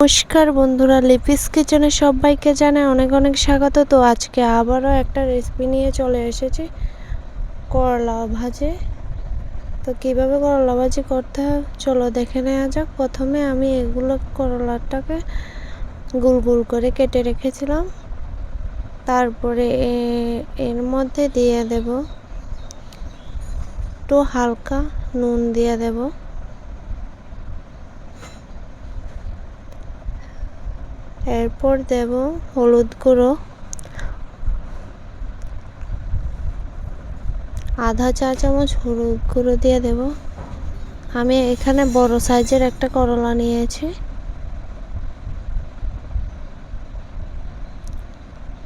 নমস্কার বন্ধুরা লিপিস কিচেনে সবাইকে জানাই অনেক অনেক স্বাগত। তো আজকে আবারও একটা রেসিপি নিয়ে চলে এসেছি, করলা ভাজে। তো কীভাবে করলা ভাজি করতে হয়? চলো দেখে নেওয়া যাক। প্রথমে আমি এগুলো করলাটাকে গুল গুল করে কেটে রেখেছিলাম। তারপরে এর মধ্যে দিয়ে দেব একটু হালকা নুন দিয়ে দেবো। এরপর দেব হলুদ গুঁড়ো, আধা চা চামচ হলুদ গুঁড়ো দিয়ে দেব। আমি এখানে বড় সাইজের একটা করলা নিয়েছি।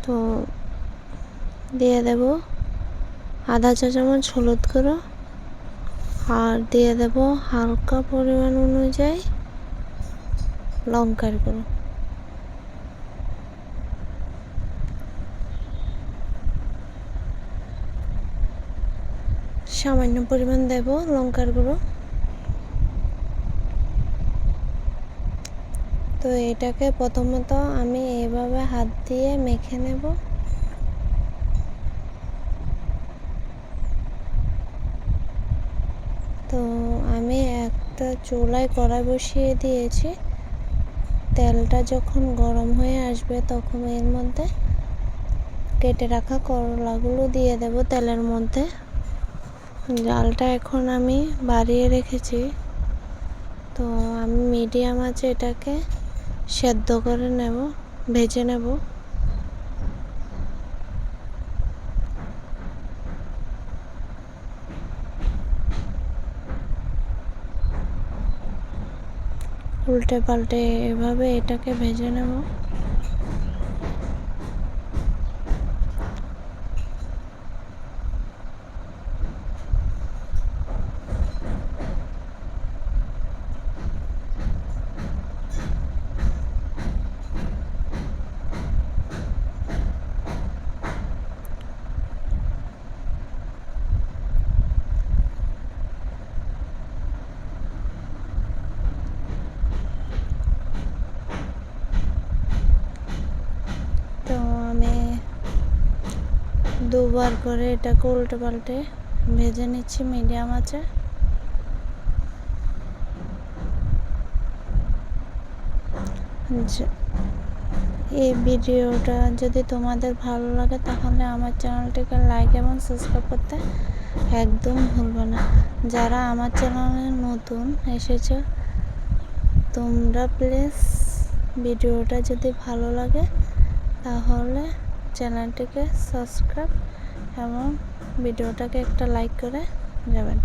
তো দিয়ে দেব আধা চা চামচ হলুদ গুঁড়ো আর দিয়ে দেব হালকা পরিমাণ অনুযায়ী লঙ্কার গুঁড়ো। সামান্য পরিমাণ দেব লঙ্কার গুঁড়ো। তো এটাকে প্রথমত আমি এভাবে হাত দিয়ে মেখে নেব। তো আমি একটা চুলায় কড়াই বসিয়ে দিয়েছি। তেলটা যখন গরম হয়ে আসবে তখন এর মধ্যে কেটে রাখা করলাগুলো দিয়ে দেব তেলের মধ্যে। জালটা এখন আমি বাড়িয়ে রেখেছি। তো আমি মিডিয়াম আছে এটাকে সেদ্ধ করে নেব, ভেজে নেব। উল্টে পাল্টে এভাবে এটাকে ভেজে নেব তো আমি দুবার করে এটাকে উল্টে পাল্টে ভেজে নিচ্ছি, মিডিয়াম আছে। এই ভিডিওটা যদি তোমাদের ভালো লাগে, তাহলে আমার চ্যানেলটিকে লাইক এবং সাবস্ক্রাইব করতে একদম ভুলবে না। যারা আমার চ্যানেলে নতুন এসেছে, তোমরা প্লিজ ভিডিওটা যদি ভালো লাগে, তাহলে চ্যানেলটিকে সাবস্ক্রাইব এবং ভিডিওটাকে একটা লাইক করে যাবেন।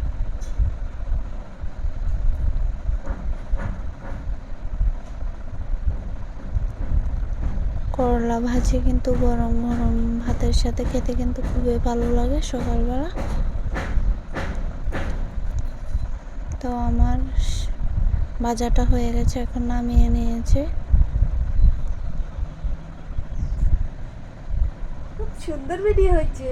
করলা ভাজি কিন্তু গরম গরম ভাতের সাথে খেতে কিন্তু খুবই ভালো লাগে সকালবেলা। তো আমার ভাজাটা হয়ে গেছে, এখন নামিয়ে নিয়েছি। সুন্দর ভিডিও হয়েছে।